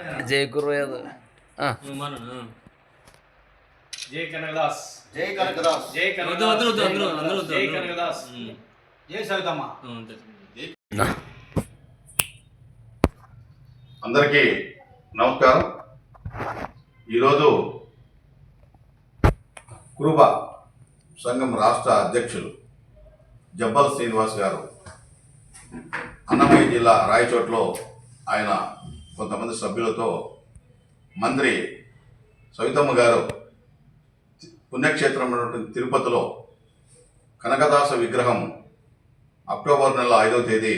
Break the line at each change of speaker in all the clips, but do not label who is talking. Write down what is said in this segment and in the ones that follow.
జై గురు యాదవ్
జై కనకదాస్.
జై కనకదాస్.
జై
వద్దు, వద్దు, వద్దు, అందరూ, అందరూ వద్దు,
జై. కనకదాస్.
జై సవితమ్మ.
అందరికీ నమస్కారం. ఈరోజు కురుబ సంఘం రాష్ట్ర అధ్యక్షులు జబ్బల్ శ్రీనివాస్ గారు అన్నమయ్య జిల్లా రాయచోట్లో ఆయన కొంతమంది సభ్యులతో మంత్రి సవితమ్మ గారు పుణ్యక్షేత్రం ఉన్నటువంటి తిరుపతిలో కనకదాస విగ్రహం అక్టోబర్ నెల ఐదవ తేదీ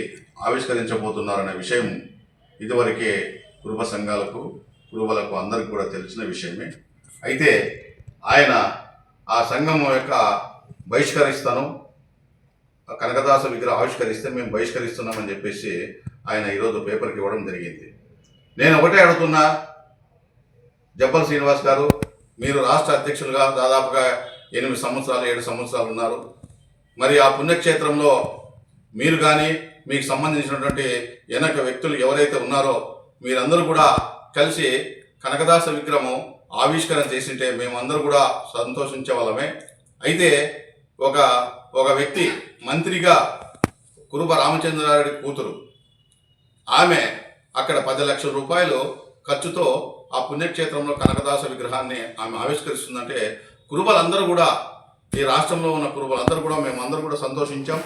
ఆవిష్కరించబోతున్నారనే విషయం ఇదివరకే కురుబ సంఘాలకు కురుబలకు అందరికి కూడా తెలిసిన విషయమే. అయితే ఆయన ఆ సంఘం యొక్క బహిష్కరిస్తాను ఆ కనకదాస విగ్రహం ఆవిష్కరిస్తే మేము బహిష్కరిస్తున్నామని చెప్పేసి ఆయన ఈరోజు పేపర్కి ఇవ్వడం జరిగింది. నేను ఒకటే అడుగుతున్నా. జబ్బల్ శ్రీనివాస్ గారు మీరు రాష్ట్ర అధ్యక్షులుగా దాదాపుగా ఎనిమిది సంవత్సరాలు ఏడు సంవత్సరాలు ఉన్నారు. మరి ఆ పుణ్యక్షేత్రంలో మీరు కానీ మీకు సంబంధించినటువంటి వెనక వ్యక్తులు ఎవరైతే ఉన్నారో మీరందరూ కూడా కలిసి కనకదాస విగ్రహం ఆవిష్కరణ చేసింటే మేమందరూ కూడా సంతోషించే వాళ్ళమే. అయితే ఒక ఒక వ్యక్తి మంత్రిగా కురుబ రామచంద్రారెడ్డి కూతురు. ఆమె అక్కడ పది లక్షల రూపాయలు ఖర్చుతో ఆ పుణ్యక్షేత్రంలో కనకదాస విగ్రహాన్ని ఆమె ఆవిష్కరిస్తుందంటే కురుబలందరూ కూడా ఈ రాష్ట్రంలో ఉన్న కురుబలందరూ కూడా మేమందరూ కూడా సంతోషించాం.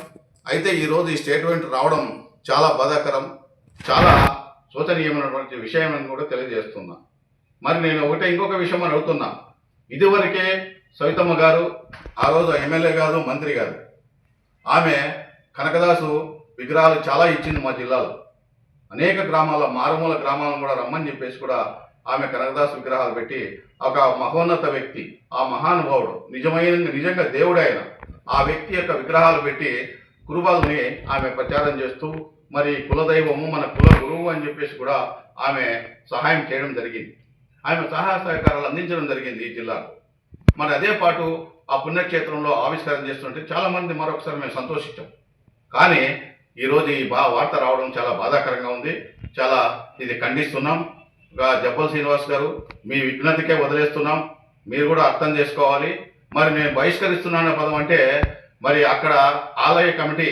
అయితే ఈరోజు ఈ స్టేట్మెంట్ రావడం చాలా బాధాకరం చాలా శోచనీయమైనటువంటి విషయం అని కూడా తెలియజేస్తున్నా. మరి నేను ఒకటే ఇంకొక విషయం అని అడుగుతున్నా. ఇదివరకే సవితమ్మ గారు ఆ రోజు ఎమ్మెల్యే గారు మంత్రి గారు. ఆమె కనకదాసు విగ్రహాలు చాలా ఇచ్చింది మా జిల్లాలో. అనేక గ్రామాల మారుమూల గ్రామాలను కూడా రమ్మని చెప్పేసి కూడా ఆమె కనకదాస్ విగ్రహాలు పెట్టి ఒక మహోన్నత వ్యక్తి ఆ మహానుభావుడు నిజమైన నిజంగా దేవుడు ఆయన. ఆ వ్యక్తి యొక్క విగ్రహాలు పెట్టి కురుబాలని ఆమె ప్రచారం చేస్తూ మరి కులదైవము మన కుల గురువు అని చెప్పేసి కూడా ఆమె సహాయం చేయడం జరిగింది. ఆమె సహాయ సహకారాలు అందించడం జరిగింది ఈ జిల్లాకు. మరి అదే పాటు ఆ పుణ్యక్షేత్రంలో ఆవిష్కారం చేస్తుంటే చాలామంది మరొకసారి మేము సంతోషించాం. కానీ ఈరోజు ఈ బా వార్త రావడం చాలా బాధాకరంగా ఉంది. చాలా ఇది ఖండిస్తున్నాం. జబ్బల్ శ్రీనివాస్ గారు మీ విజ్ఞతకే వదిలేస్తున్నాం. మీరు కూడా అర్థం చేసుకోవాలి. మరి నేను బహిష్కరిస్తున్నాను పదం అంటే మరి అక్కడ ఆలయ కమిటీ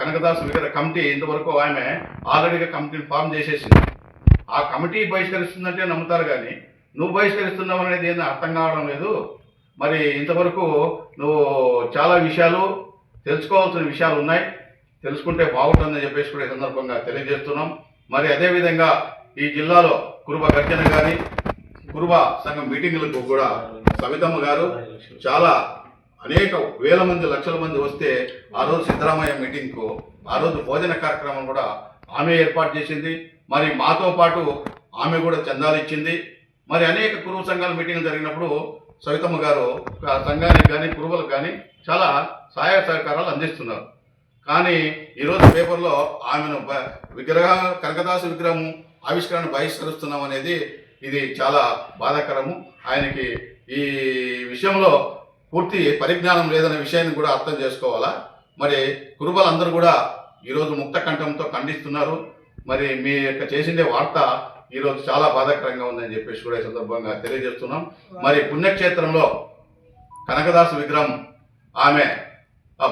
కనకదాస్ విగ్రహ కమిటీ ఇంతవరకు ఆమె ఆల్రెడీగా కమిటీని ఫామ్ చేసేసింది. ఆ కమిటీ బహిష్కరిస్తుందంటే నమ్ముతారు కానీ నువ్వు బహిష్కరిస్తున్నావు అనేది ఏందో అర్థం కావడం లేదు. మరి ఇంతవరకు నువ్వు చాలా విషయాలు తెలుసుకోవాల్సిన విషయాలు ఉన్నాయి. తెలుసుకుంటే బాగుంటుందని చెప్పేసి కూడా ఈ సందర్భంగా తెలియజేస్తున్నాం. మరి అదేవిధంగా ఈ జిల్లాలో కురుబ గర్జన కానీ కురుబ సంఘం మీటింగులకు కూడా సవితమ్మ గారు చాలా అనేక వేల మంది లక్షల మంది వస్తే ఆ రోజు సిద్ధరామయ్య మీటింగ్కు ఆ రోజు భోజన కార్యక్రమం కూడా ఆమె ఏర్పాటు చేసింది. మరి మాతో పాటు ఆమె కూడా చందాలు ఇచ్చింది. మరి అనేక కురువు సంఘాల మీటింగ్లు జరిగినప్పుడు సవితమ్మ గారు సంఘానికి కానీ కురువలకు కానీ చాలా సహాయ సహకారాలు అందిస్తున్నారు. కానీ ఈరోజు పేపర్లో ఆమెను బ- విగ్రహ కనకదాసు విగ్రహం ఆవిష్కరణ బహిష్కరిస్తున్నాం అనేది ఇది చాలా బాధాకరము. ఆయనకి ఈ విషయంలో పూర్తి పరిజ్ఞానం లేదనే విషయాన్ని కూడా అర్థం చేసుకోవాలా? మరి కురుబలందరూ కూడా ఈరోజు ముక్త కంఠంతో ఖండిస్తున్నారు. మరి మీ యొక్క చేసిండే వార్త ఈరోజు చాలా బాధాకరంగా ఉందని చెప్పేసి కూడా ఈ సందర్భంగా తెలియజేస్తున్నాం. మరి పుణ్యక్షేత్రంలో కనకదాసు విగ్రహం ఆమె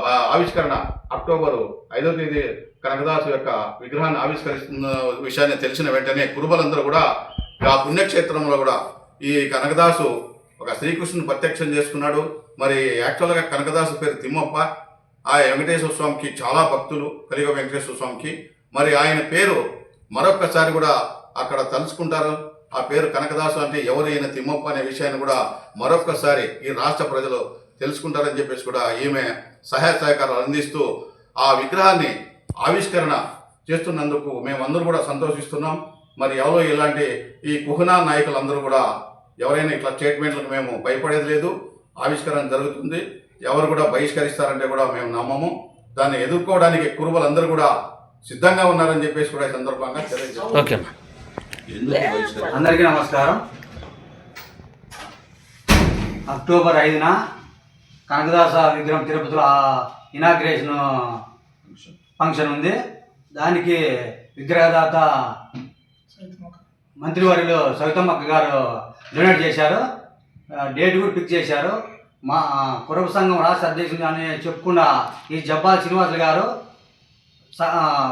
ఆవిష్కరణ అక్టోబరు ఐదో తేదీ కనకదాసు యొక్క విగ్రహాన్ని ఆవిష్కరిస్తున్న విషయాన్ని తెలిసిన వెంటనే కురుబలందరూ కూడా ఆ పుణ్యక్షేత్రంలో కూడా ఈ కనకదాసు ఒక శ్రీకృష్ణుని ప్రత్యక్షం చేసుకున్నాడు. మరి యాక్చువల్గా కనకదాసు పేరు తిమ్మప్ప. ఆ వెంకటేశ్వర స్వామికి చాలా భక్తులు కలిగ వెంకటేశ్వర స్వామికి. మరి ఆయన పేరు మరొక్కసారి కూడా అక్కడ తలుచుకుంటారు. ఆ పేరు కనకదాసు అంటే ఎవరు అయిన తిమ్మప్ప అనే విషయాన్ని కూడా మరొక్కసారి ఈ రాష్ట్ర ప్రజలు తెలుసుకుంటారని చెప్పేసి కూడా ఈమె సహాయ సహకారాలు అందిస్తూ ఆ విగ్రహాన్ని ఆవిష్కరణ చేస్తున్నందుకు మేమందరూ కూడా సంతోషిస్తున్నాం. మరి ఎవరో ఇలాంటి ఈ కుహనా నాయకులందరూ కూడా ఎవరైనా ఇట్లా స్టేట్మెంట్లకు మేము భయపడేది లేదు. ఆవిష్కరణ జరుగుతుంది. ఎవరు కూడా బహిష్కరిస్తారంటే కూడా మేము నమ్మము. దాన్ని ఎదుర్కోవడానికి కురుబలందరూ కూడా సిద్ధంగా ఉన్నారని చెప్పేసి కూడా ఈ సందర్భంగా తెలియజేస్తాం
అందరికీ నమస్కారం. అక్టోబర్ ఐదున కనకదాస విగ్రహం తిరుపతిలో ఇనాగ్రేషన్ ఫంక్షన్ ఉంది. దానికి విగ్రహదాత మంత్రివర్యులు సవితమ్మక్క గారు డొనేట్ చేశారు. డేట్ కూడా ఫిక్స్ చేశారు. మా కురబ సంఘం రాష్ట్ర అధ్యక్షుడు అని చెప్పుకున్న ఈ జబ్బాల్ శ్రీనివాసులు గారు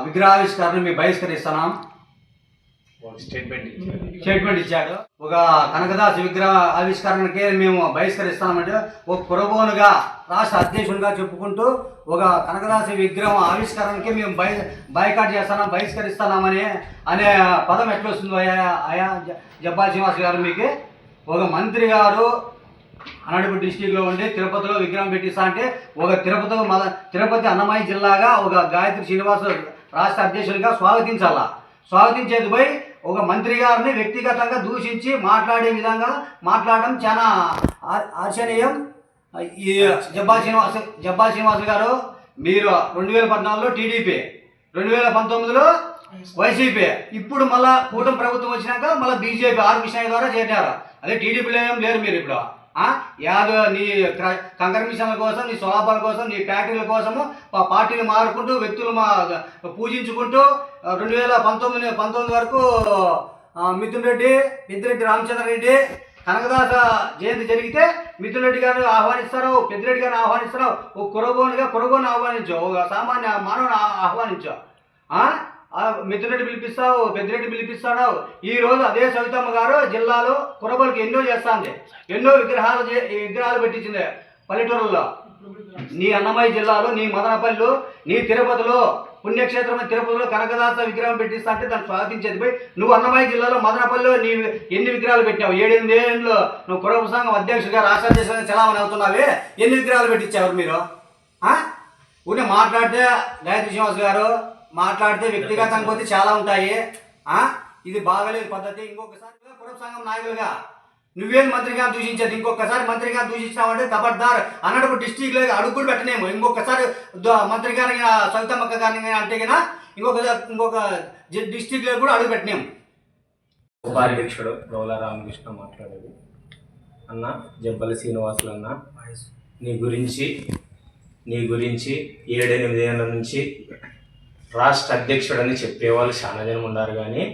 విగ్రహావిష్కరణ మేము బహిష్కరిస్తున్నాం. స్టేట్మెంట్ ఇచ్చాడు. ఒక కనకదాస్ విగ్రహ ఆవిష్కరణకే మేము బహిష్కరిస్తామంటే ఒక కురబోనుగా రాష్ట్ర అధ్యక్షుడిగా చెప్పుకుంటూ ఒక కనకదాసి విగ్రహం ఆవిష్కరణకే మేము బై బైకాట్ చేస్తున్నాం బహిష్కరిస్తున్నామని అనే పదం ఎట్లొస్తుంది వస్తుందో అయా అయా జబ్బాల్ శ్రీనివాస్ గారు మీకు? ఒక మంత్రి గారు అనంతపురం డిస్టిక్లో ఉండి తిరుపతిలో విగ్రహం పెట్టిస్తా అంటే ఒక తిరుపతి మద తిరుపతి అన్నమయ్య జిల్లాగా ఒక గాయత్రి శ్రీనివాస రాష్ట్ర అధ్యక్షుడిగా స్వాగతించాలా? స్వాగతించేది పోయి ఒక మంత్రి గారిని వ్యక్తిగతంగా దూషించి మాట్లాడే విధంగా మాట్లాడడం చాలా ఆ- ఆర్చనీయం ఈ జబ్బా శ్రీనివాస్ జబ్బా శ్రీనివాస్ గారు మీరు రెండు వేల పద్నాలుగులో టీడీపీ రెండు వేల పంతొమ్మిదిలో వైసీపీ ఇప్పుడు మళ్ళా కూటమి ప్రభుత్వం వచ్చినాక మళ్ళీ బీజేపీ ఆర్ కృష్ణయ్య ద్వారా చేరినారు. అదే టీడీపీలో ఏం లేరు మీరు ఇప్పుడు. యాదో నీ కంకర మిషన్ల కోసం నీ సొలాపాల కోసం నీ ఫ్యాక్టరీల కోసము పార్టీని పార్టీలు మారుకుంటూ వ్యక్తులు మా పూజించుకుంటూ రెండు వేల పంతొమ్మిది పంతొమ్మిది వరకు ఆ, మిథున్ రెడ్డి పెద్దిరెడ్డి రామచంద్ర రెడ్డి కనకదాస జయంతి జరిగితే మిథున్ రెడ్డి గారిని ఆహ్వానిస్తారు పెద్దిరెడ్డి గారిని ఆహ్వానిస్తారు ఒక కురగోనిగా కురబోని ఆహ్వానించావు ఒక సామాన్య మానవుని ఆహ్వానించావు ఆహ్వానించు. మిథున్ రెడ్డి పిలిపిస్తావు పెద్దిరెడ్డి పిలిపిస్తాడు. ఈ రోజు అదే సవితమ్మ గారు జిల్లాలో కురబోలకి ఎన్నో చేస్తాంది. ఎన్నో విగ్రహాలు చే- ఈ విగ్రహాలు పెట్టించింది పల్లెటూరులో. నీ అన్నమయ్య జిల్లాలో నీ మదనపల్లిలో నీ తిరుపతిలో పుణ్యక్షేత్రం తిరుపతిలో కనకదాస విగ్రహం పెట్టిస్తా అంటే దాన్ని స్వాగతించేది. పోయి నువ్వు అన్నమయ్య జిల్లాలో మదనపల్లిలో నీ ఎన్ని విగ్రహాలు పెట్టావు ఏడెనిమిది ఏళ్ళు నువ్వు కురబ సంఘం అధ్యక్షుడిగా రాష్ట్ర అధ్యక్షుడిగా చలామణి అవుతున్నావే. ఎన్ని విగ్రహాలు పెట్టించారు మీరు? ఆ? మాట్లాడితే గాయత్రి శ్రీనివాస్ గారు మాట్లాడితే వ్యక్తిగతంగా పోతే చాలా ఉంటాయి. ఇది బాగలేదు పద్ధతి. ఇంకొకసారి కురబ సంఘం నాయకులుగా నువ్వేం మంత్రిగా దూషించేది ఇంకొకసారి మంత్రిగా దూషించావంటే కబడ్దార్ అన్నప్పుడు డిస్టిక్లో అడుగు కూడా ఇంకొకసారి మంత్రి గారిని సవితమ్మక్క గారిని అంటే గిన ఇంకొక ఇంకొక డిస్టిక్లో కూడా అడుగు పెట్టినాము.
ఉపాధ్యక్షుడు గౌల రామకృష్ణ మాట్లాడేది. అన్న జబ్బల శ్రీనివాసులు అన్న నీ గురించి నీ గురించి ఏడెనిమిది ఏళ్ళ నుంచి రాష్ట్ర అధ్యక్షుడని చెప్పేవాళ్ళు చాలా జనం ఉన్నారు కానీ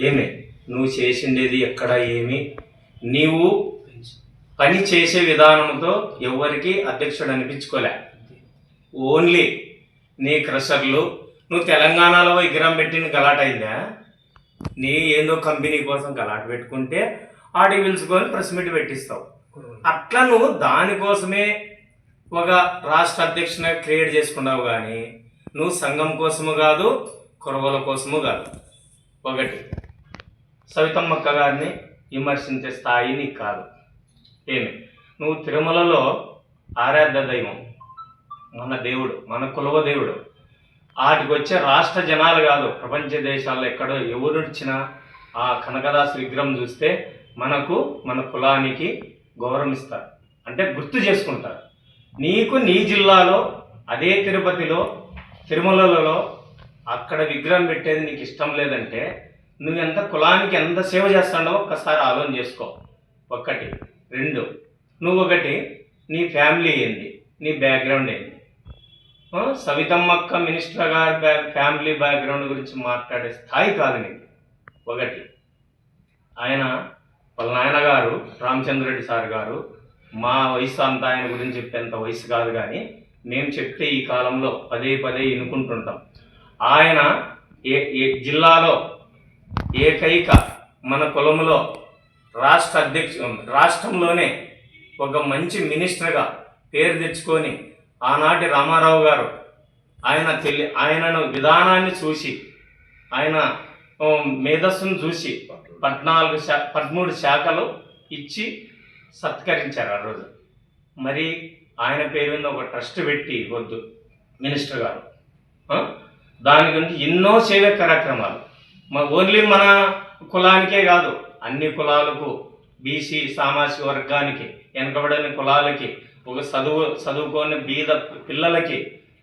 ఏమి? నువ్వు చేసిండేది ఎక్కడ ఏమి? నీవు పని చేసే విధానంతో ఎవరికి అధ్యక్షుడు అనిపించుకోలే ఓన్లీ నీ క్రషర్లు నువ్వు తెలంగాణలో విగ్రహం పెట్టిన గలాట అయిందా? నీ ఏదో కంపెనీ కోసం గలాట పెట్టుకుంటే ఆడి పిలుచుకొని ప్రెస్ మీట్ పెట్టిస్తావు. అట్లా నువ్వు దానికోసమే ఒక రాష్ట్ర అధ్యక్షుని క్రియేట్ చేసుకున్నావు కానీ నువ్వు సంఘం కోసము కాదు కురవల కోసము కాదు. ఒకటి సవితమ్మక్క గారిని విమర్శించే స్థాయి నీకు కాదు. ఏమి? నువ్వు తిరుమలలో ఆరాధ్య దైవం మన దేవుడు మన కులవ దేవుడు. వాటికి వచ్చే రాష్ట్ర జనాలు కాదు ప్రపంచ దేశాల్లో ఎక్కడో ఎవరు వచ్చినా ఆ కనకదాసు విగ్రహం చూస్తే మనకు మన కులానికి గౌరవం ఇస్తారు అంటే గుర్తు చేసుకుంటారు. నీకు నీ జిల్లాలో అదే తిరుపతిలో తిరుమలలో అక్కడ విగ్రహం పెట్టేది నీకు ఇష్టం లేదంటే నువ్వు ఎంత కులానికి ఎంత సేవ చేస్తాడో ఒక్కసారి ఆలోచన చేసుకో. ఒక్కటి రెండు. నువ్వు ఒకటి నీ ఫ్యామిలీ ఏంది? నీ బ్యాక్గ్రౌండ్ ఏంది? సవితమ్మక్క మినిస్టర్ గారి బ్యా- ఫ్యామిలీ బ్యాక్గ్రౌండ్ గురించి మాట్లాడే స్థాయి కాదు నీకు ఒకటి. ఆయన వాళ్ళ నాయనగారు రామచంద్రరెడ్డి సార్ గారు మా వయసు అంతా ఆయన గురించి చెప్పేంత వయసు కాదు కానీ మేము చెప్తే ఈ కాలంలో పదే పదే వినుకుంటుంటాం ఆయన ఏ ఏ జిల్లాలో ఏకైక మన కులములో రాష్ట్ర అధ్యక్ష రాష్ట్రంలోనే ఒక మంచి మినిస్టర్గా పేరు తెచ్చుకొని ఆనాటి రామారావు గారు ఆయన తెలి ఆయనను విధానాన్ని చూసి ఆయన మేధస్సును చూసి పద్నాలుగు శా పదమూడు శాఖలు ఇచ్చి సత్కరించారు ఆ రోజు. మరి ఆయన పేరు మీద ఒక ట్రస్ట్ పెట్టి వద్దు మినిస్టర్ గారు. దాని గురించి ఎన్నో సేవ కార్యక్రమాలు. మా ఓన్లీ మన కులానికే కాదు అన్ని కులాలకు బీసీ సామాజిక వర్గానికి వెనకబడిన కులాలకి ఒక చదువు చదువుకోని బీద పిల్లలకి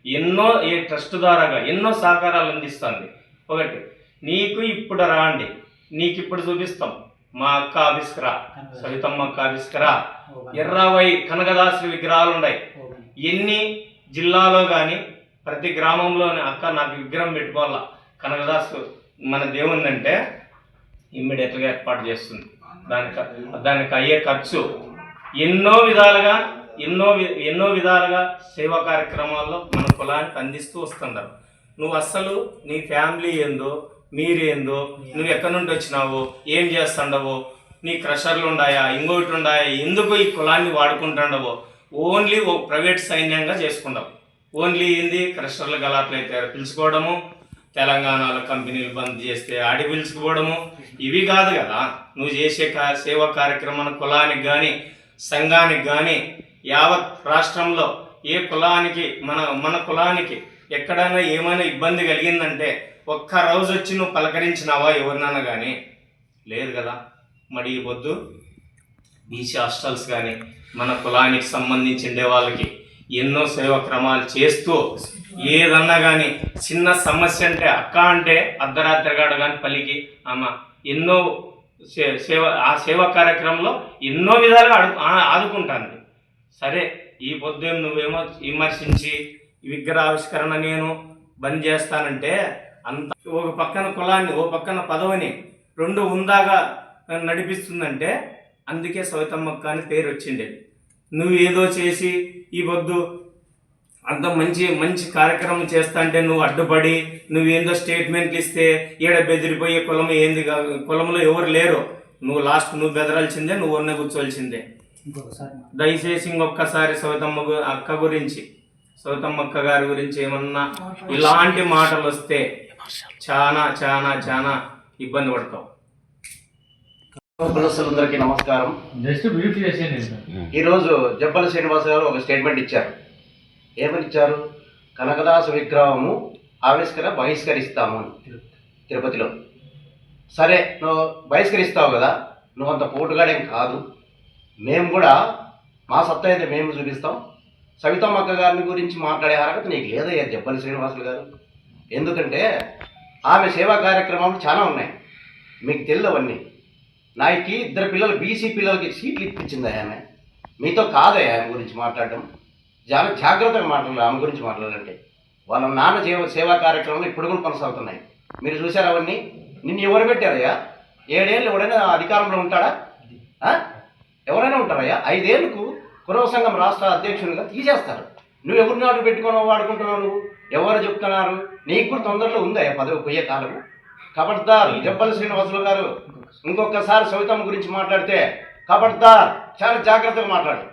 ఎన్నో ఈ ట్రస్ట్ ద్వారాగా ఎన్నో సహకారాలు అందిస్తుంది. ఒకటి నీకు ఇప్పుడు రాండి నీకు ఇప్పుడు చూపిస్తాం. మా అక్క ఆఫీస్కి రా సవితమ్మ అక్క ఆఫీస్కి రా ఇరవై కనకదాసుల విగ్రహాలు ఉన్నాయి. ఎన్ని జిల్లాలో కానీ ప్రతి గ్రామంలోని అక్క నాకు విగ్రహం పెట్టుకోవాలా? కనకదాసు మన దేవుందంటే ఇమ్మీడియట్గా ఏర్పాటు చేస్తుంది. దానికి దానికి అయ్యే ఖర్చు ఎన్నో విధాలుగా ఎన్నో వి- ఎన్నో విధాలుగా సేవా కార్యక్రమాల్లో మన కులానికి అందిస్తూ వస్తున్నారు నువ్వు అస్సలు నీ ఫ్యామిలీ ఏందో మీరేందో నువ్వు ఎక్కడి నుండి వచ్చినావు ఏం చేస్తుండవో నీ క్రషర్లు ఉన్నాయా ఇంకోటి ఉన్నాయా ఎందుకు ఈ కులాన్ని వాడుకుంటుండవో ఓన్లీ ఓ ప్రైవేట్ సైన్యంగా చేసుకుంటావు. ఓన్లీ ఏంది? క్రషర్లు గలాట్లయితే పిలుచుకోవడము. తెలంగాణలో కంపెనీలు బంద్ చేస్తే ఆడి పిలుచుకోవడము ఇవి కాదు కదా. నువ్వు చేసే కా సేవా కార్యక్రమం కులానికి కానీ సంఘానికి కానీ యావత్ రాష్ట్రంలో ఏ కులానికి మన మన కులానికి ఎక్కడైనా ఏమైనా ఇబ్బంది కలిగిందంటే ఒక్క రోజు వచ్చి నువ్వు పలకరించినావా ఎవరినైనా కానీ లేదు కదా. మరి ఈ పొద్దు బీసీ హాస్టల్స్ కానీ మన కులానికి సంబంధించిండే వాళ్ళకి ఎన్నో సేవా క్రమాలు చేస్తూ ఏదన్నా కానీ చిన్న సమస్య అంటే అక్క అంటే అర్ధరాత్రిగాడు కానీ పలికి ఆమె ఎన్నో సే- సేవ ఆ సేవా కార్యక్రమంలో ఎన్నో విధాలుగా అడు ఆదుకుంటాను సరే ఈ పొద్దు నువ్వేమో విమర్శించి విగ్రహావిష్కరణ విగ్రహ ఆవిష్కరణ నేను బంద్ చేస్తానంటే అంత ఒక పక్కన కులాన్ని ఓ పక్కన పదవిని రెండు ఉందాగా నడిపిస్తుందంటే అందుకే సవితమ్మక్క అని పేరు వచ్చిండేది నువ్వు ఏదో చేసి ఈ పొద్దు అంత మంచి మంచి కార్యక్రమం చేస్తా అంటే నువ్వు అడ్డుపడి నువ్వేందో స్టేట్మెంట్లు ఇస్తే ఈడ బెదిరిపోయే కులం ఏంది కులంలో ఎవరు లేరు. నువ్వు లాస్ట్ నువ్వు బెదరాల్సిందే నువ్వు ఉన్న కూర్చోవలసిందే దయచేసి ఇంకొకసారి సవితమ్మ గు- అక్క గురించి సవితమ్మ అక్క గారి గురించి ఏమన్నా ఇలాంటి మాటలు వస్తే చాలా చాలా చాలా ఇబ్బంది పడతావు.
కులస్తులందరికీ నమస్కారం.
జస్ట్ బ్రీఫ్ చేసేయండి
ఈరోజు జబ్బల శ్రీనివాస గారు ఒక స్టేట్మెంట్ ఇచ్చారు. ఏమని ఇచ్చారు? కనకదాస విగ్రహము ఆవిష్కర బహిష్కరిస్తాము అని. తిరుపతిలో. సరే నువ్వు బహిష్కరిస్తావు కదా నువ్వు అంత పోటుగాడేం కాదు. మేము కూడా మా సత్తా అయితే మేము చూపిస్తాం. సవితమ్మక్క గారిని గురించి మాట్లాడే అర్హత నీకు లేదయ్యా జబ్బలి శ్రీనివాసులు గారు? ఎందుకంటే ఆమె సేవా కార్యక్రమాలు చాలా ఉన్నాయి. మీకు తెలియదు అవన్నీ ఇద్దరు పిల్లలు బీసీ పిల్లలకి సీట్లు ఇప్పించింది ఆమె. మీతో కాదయ్యా ఆమె గురించి మాట్లాడడం. చాలా జాగ్రత్తగా మాట్లాడాలి ఆమె గురించి మాట్లాడాలంటే. వాళ్ళ నాన్న సేవ సేవా కార్యక్రమాలు ఇప్పుడు కూడా కొనసాగుతున్నాయి. మీరు చూసారు అవన్నీ? నిన్ను ఎవరు పెట్టారయ్యా? ఏడేళ్ళు ఎవడైనా అధికారంలో ఉంటాడా? ఎవరైనా ఉంటారయ్యా? ఐదేళ్ళకు కురవ సంఘం రాష్ట్ర అధ్యక్షునిగా తీసేస్తారు. నువ్వు ఎవరిని నాటు పెట్టుకున్నావు వాడుకుంటున్నావు నువ్వు? ఎవరు చెప్తున్నారు? నీకు కూడా తొందరలో ఉందా పదవి పోయే కాలము. కబడ్దారు జబ్బల శ్రీనివాసులు గారు. ఇంకొకసారి సవితమ్మ గురించి మాట్లాడితే కబడ్దార్ చాలా జాగ్రత్తగా మాట్లాడు.